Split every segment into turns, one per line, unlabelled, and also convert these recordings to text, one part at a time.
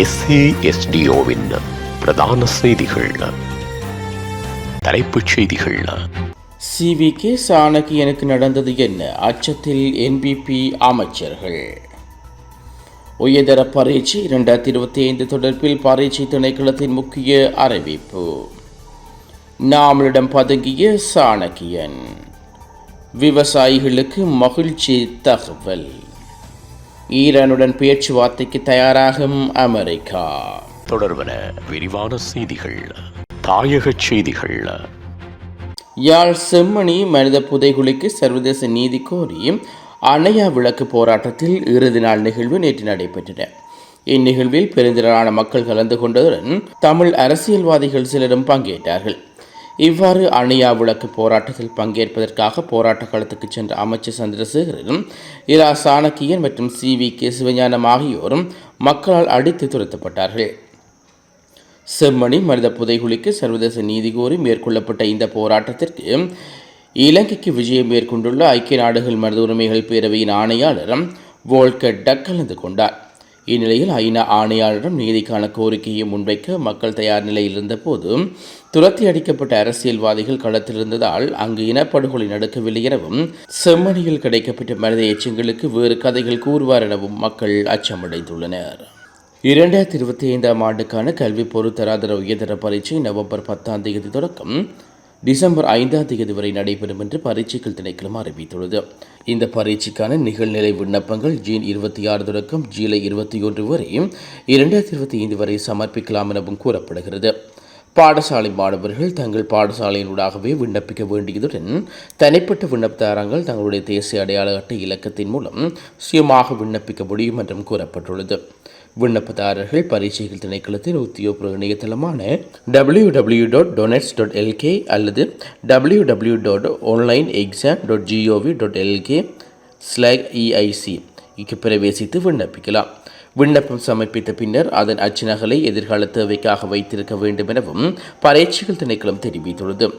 எஸ்ஏஎஸ்டிஓவின் பிரதான செய்திகள். தலைப்புச் செய்திகள்.
சிவிகே சாணக்கியனுக்கு நடந்தது என்ன? அச்சத்தில் என்பிபி அமைச்சர்கள். உயர்தர பரீட்சை இரண்டாயிரத்தி இருபத்தி ஐந்து தொடர்பில் பரீட்சை திணைக்களத்தின் முக்கிய அறிவிப்பு. நாமளிடம் பதுங்கிய சாணக்கியன் விவசாயிகளுக்கு மகிழ்ச்சி தகவல். ஈரானுடன் பேச்சுவார்த்தைக்கு தயாராகும் அமெரிக்கா.
தொடர்பன விரிவான செய்திகள் தாயகச் செய்திகள்.
யாழ் செம்மணி மனித புதைகுழிக்கு சர்வதேச நீதி கோரி அணையா விளக்கு போராட்டத்தில் இறுதி நாள் நிகழ்வு நேற்று நடைபெற்றன. இந்நிகழ்வில் பெருந்திரளான மக்கள் கலந்து கொண்டதுடன் தமிழ் அரசியல்வாதிகள் சிலரும் பங்கேற்றார்கள். இவ்வாறு அணியா விளக்கு போராட்டத்தில் பங்கேற்பதற்காக போராட்ட களத்துக்கு சென்ற அமைச்சர் சந்திரசேகரனும் இரா சாணக்கியன் மற்றும் சி வி கே சிவஞானம் ஆகியோரும் மக்களால் அடித்து துரத்தப்பட்டார்கள். செம்மணி மனித புதைகுழிக்கு சர்வதேச நீதி கோரி மேற்கொள்ளப்பட்ட இந்த போராட்டத்திற்கு இலங்கைக்கு விஜயம் மேற்கொண்டுள்ள ஐக்கிய நாடுகள் மனித உரிமைகள் பேரவையின் ஆணையாளரும் வோல்கர் டக் கலந்து கொண்டார். இந்நிலையில் ஐநா ஆணையாளரிடம் நீதிக்கான கோரிக்கையை முன்வைக்க மக்கள் தயார் நிலையில் இருந்தபோது துரத்தி அடிக்கப்பட்ட அரசியல்வாதிகள் களத்திலிருந்ததால் அங்கு இனப்படுகொலை நடக்கவில்லை எனவும் செம்மணியில் கிடைக்கப்பட்ட மனித எச்சங்களுக்கு வேறு கதைகள் கூறுவார் எனவும் மக்கள் அச்சமடைந்துள்ளனர். இரண்டாயிரத்தி இருபத்தி ஐந்தாம் ஆண்டுக்கான கல்வி பொருத்தராதர உயர்தர பரீட்சை நவம்பர் பத்தாம் தேதி தொடக்கம். டிசம்பர் ஐந்தாம் தேதி வரை நடைபெறும் என்று பரீட்சைகள் திணைக்களம் அறிவித்துள்ளது. இந்த பரீட்சைக்கான நிகழ்நிலை விண்ணப்பங்கள் ஜீன் இருபத்தி ஆறு தொடக்கம் ஜூலை இருபத்தி ஒன்று வரை இரண்டாயிரத்தி இருபத்தி ஐந்து வரை சமர்ப்பிக்கலாம் எனவும் கூறப்படுகிறது. பாடசாலை மாணவர்கள் தங்கள் பாடசாலையினூடாகவே விண்ணப்பிக்க வேண்டியதுடன் தனிப்பட்ட விண்ணப்பதாரங்கள் தங்களுடைய தேசிய அடையாள அட்டை இலக்கத்தின் மூலம் சுயமாக விண்ணப்பிக்க முடியும் என்றும் கூறப்பட்டுள்ளது. விண்ணப்பதாரர்கள் பரீட்சைகள் திணைக்களத்தின் உத்தியோகபூர்வ இணையதளமான W W dot doenets dot LK அல்லது W W dot online exam dot GOV dot LK slack EIC இக்கு பிரவேசித்து விண்ணப்பிக்கலாம். விண்ணப்பம் சமர்ப்பித்த பின்னர் அதன் அச்சுநகலை எதிர்கால தேவைக்காக வைத்திருக்க வேண்டும் எனவும் பரீட்சைகள் திணைக்களம் தெரிவித்துள்ளது.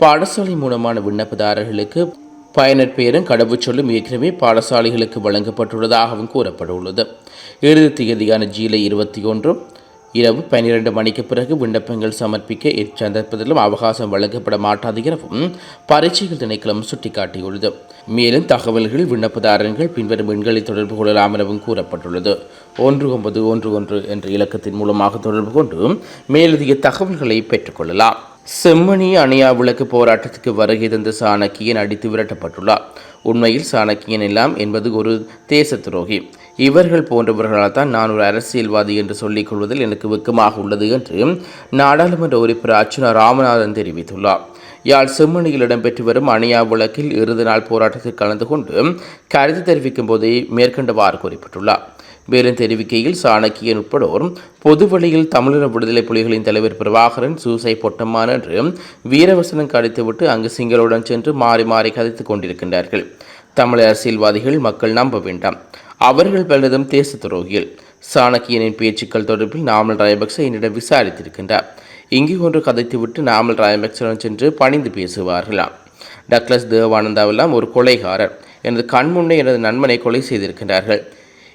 பாடசாலை மூலமான விண்ணப்பதாரர்களுக்கு பயனர் பெயரும் கடவுச்சொல்லும் ஏற்கனவே பாடசாலைகளுக்கு வழங்கப்பட்டுள்ளதாகவும் கூறப்பட்டுள்ளது. இறுதி தேதியான ஜூலை இருபத்தி ஒன்று இரவு பன்னிரண்டு மணிக்கு பிறகு விண்ணப்பங்கள் சமர்ப்பிக்க இச்சந்தர்ப்பத்திலும் அவகாசம் வழங்கப்பட மாட்டாது எனவும் பரீட்சைகள் திணைக்களம் சுட்டிக்காட்டியுள்ளது. மேலும் தகவல்கள் விண்ணப்பதாரர்கள் பின்வரும் எண்களை தொடர்பு கொள்ளலாம் எனவும் கூறப்பட்டுள்ளது. ஒன்று ஒன்பது ஒன்று ஒன்று என்ற இலக்கத்தின் மூலமாக தொடர்பு கொண்டு மேலதிக தகவல்களை பெற்றுக்கொள்ளலாம் செம்மணி அணியா விளக்கு போராட்டத்துக்கு வருகை தந்த சாணக்கியன் அடித்து விரட்டப்பட்டுள்ளார். உண்மையில் சாணக்கியன் எல்லாம் என்பது ஒரு தேச துரோகி இவர்கள் போன்றவர்களால் தான் நான் ஒரு அரசியல்வாதி என்று சொல்லிக் கொள்வதில் எனக்கு வெக்கமாக உள்ளது என்று நாடாளுமன்ற உறுப்பினர் அர்ச்சுனா ராமநாதன் தெரிவித்துள்ளார். யாழ் செம்மணியில் இடம்பெற்று வரும் அணியா விளக்கில் இறுதி நாள் போராட்டத்தில் கலந்து கொண்டு கருத்து தெரிவிக்கும் போதே மேற்கண்டவாறு குறிப்பிட்டுள்ளார். மேலும் தெரிவிக்கையில் சாணக்கியன் உட்படோர் பொதுவழியில் தமிழர் விடுதலை புலிகளின் தலைவர் பிரபாகரன் சூசை பொட்டம்மான் என்று வீரவசனம் கடித்துவிட்டு அங்கு சிங்களுடன் சென்று மாறி மாறி கதைத்துக் கொண்டிருக்கின்றார்கள். தமிழ் அரசியல்வாதிகள் மக்கள் நம்ப வேண்டாம். அவர்கள் பலதும் தேச துரோகிகள். சாணக்கியனின் பேச்சுக்கள் தொடர்பில் நாமல் ராயபக்ச என்னிடம் விசாரித்திருக்கின்றார். இங்கு ஒன்று கதைத்துவிட்டு நாமல் ராயபக்சனுடன் சென்று பணிந்து பேசுவார்களாம் டக்ளஸ் தேவானந்தாவெல்லாம் ஒரு கொலைகாரர். எனது கண்முன்னே எனது நண்பனை கொலை செய்திருக்கின்றார்கள்.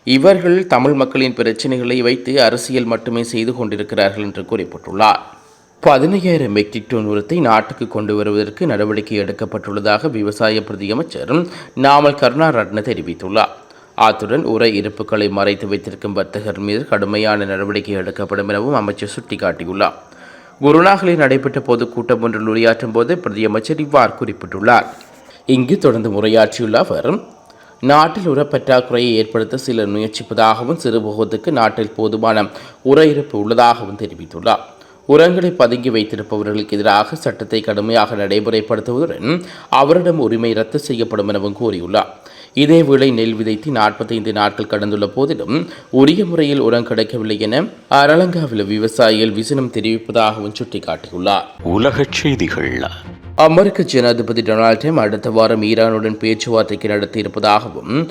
இவர்கள் தமிழ் மக்களின் பிரச்சனைகளை வைத்து அரசியல் மட்டுமே செய்து கொண்டிருக்கிறார்கள் என்று குறிப்பிட்டுள்ளார். பதினையாயிரம் மெட்ரிக் டன் உரத்தை நாட்டுக்கு கொண்டு வருவதற்கு நடவடிக்கை எடுக்கப்பட்டுள்ளதாக விவசாய பிரதியமைச்சர் நாமல் கருணாரட்ன தெரிவித்துள்ளார். அத்துடன் உர இருப்புகளை மறைத்து வைத்திருக்கும் வர்த்தகர் மீது கடுமையான நடவடிக்கை எடுக்கப்படும் எனவும் அமைச்சர் சுட்டிக்காட்டியுள்ளார். குருநாகலில் நடைபெற்ற பொதுக்கூட்டம் ஒன்றில் உரையாற்றும் போது பிரதியமைச்சர் இவ்வாறு குறிப்பிட்டுள்ளார். இங்கு தொடர்ந்து உரையாற்றியுள்ள அவர் நாட்டில் உரப்பற்றாக்குறையை ஏற்படுத்த சிலர் முயற்சிப்பதாகவும் சிறுபோகத்துக்கு நாட்டில் போதுமான உர இருப்பு உள்ளதாகவும் தெரிவித்துள்ளார். உரங்களை பதுங்கி வைத்திருப்பவர்களுக்கு எதிராக சட்டத்தை கடுமையாக நடைமுறைப்படுத்துவதுடன் அவரிடம் உரிமை ரத்து செய்யப்படும் எனவும் கூறியுள்ளார். இதேவேளை நெல் விதைத்து நாற்பத்தைந்து நாட்கள் கடந்துள்ள போதிலும் உரிய முறையில் உரம் கிடைக்கவில்லை என அரலங்காவில் விவசாயிகள் விசனம் தெரிவிப்பதாகவும் சுட்டிக்காட்டியுள்ளார்.
உலகச் செய்திகள்
அமெரிக்க ஜனாதிபதி டொனால்ட் ட்ரம்ப் அடுத்த வாரம் ஈரானுடன் பேச்சுவார்த்தைக்கு நடத்தியிருப்பதாகவும்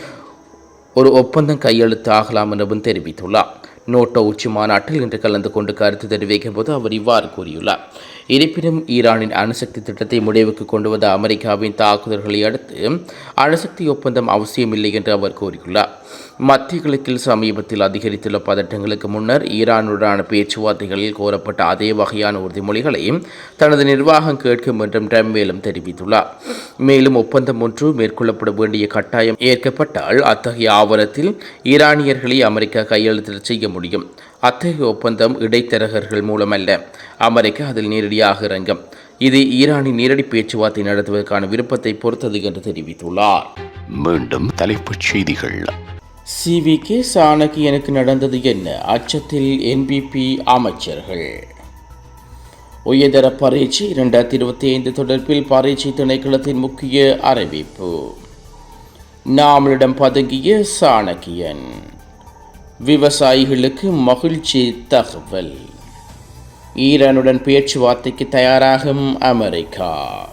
ஒரு ஒப்பந்தம் கையெழுத்தாகலாம் எனவும் தெரிவித்துள்ளார். நோட்டோ உச்சி மாநாட்டில் இன்று கலந்து கொண்டு கருத்து தெரிவிக்கும் போது அவர் இவ்வாறு கூறியுள்ளார். இருப்பினும் ஈரானின் அணுசக்தி திட்டத்தை முடிவுக்கு கொண்டு வந்த அமெரிக்காவின் தாக்குதல்களை அடுத்து அணுசக்தி ஒப்பந்தம் அவசியமில்லை என்று அவர் கூறியுள்ளார். மத்திய கிழக்கில் சமீபத்தில் அதிகரித்துள்ள பதட்டங்களுக்கு முன்னர் ஈரானுடனான பேச்சுவார்த்தைகளில் கோரப்பட்ட அதே வகையான உறுதிமொழிகளையும் தனது நிர்வாகம் கேட்கும் என்றும் ட்ரம்ப் மேலும் தெரிவித்துள்ளார். மேலும் ஒப்பந்தம் ஒன்று மேற்கொள்ளப்பட வேண்டிய கட்டாயம் ஏற்கப்பட்டால் அத்தகைய ஆவணத்தில் ஈரானியர்களை அமெரிக்கா கையெழுத்திட செய்ய முடியும். அத்தகைய ஒப்பந்தம் இடைத்தரகர்கள் மூலமல்ல அமெரிக்கா அதில் நேரடியாக இறங்கும். இது ஈரானின் நேரடி பேச்சுவார்த்தை நடத்துவதற்கான விருப்பத்தை பொறுத்தது என்று தெரிவித்துள்ளார்.
மீண்டும் தலைப்புச் செய்திகள்.
சிவிகே எனக்கு நடந்தது என்ன? அச்சத்தில் என்பிபி அமைச்சர்கள். உயர்தர பரீட்சை இரண்டாயிரத்தி இருபத்தி ஐந்து தொடர்பில் பரீட்சை திணைக்களத்தின் முக்கிய அறிவிப்பு. நாமளிடம் பதுங்கிய சாணக்கியன் விவசாயிகளுக்கு மகிழ்ச்சி தகவல். ஈரானுடன் பேச்சுவார்த்தைக்கு தயாராகும் அமெரிக்கா.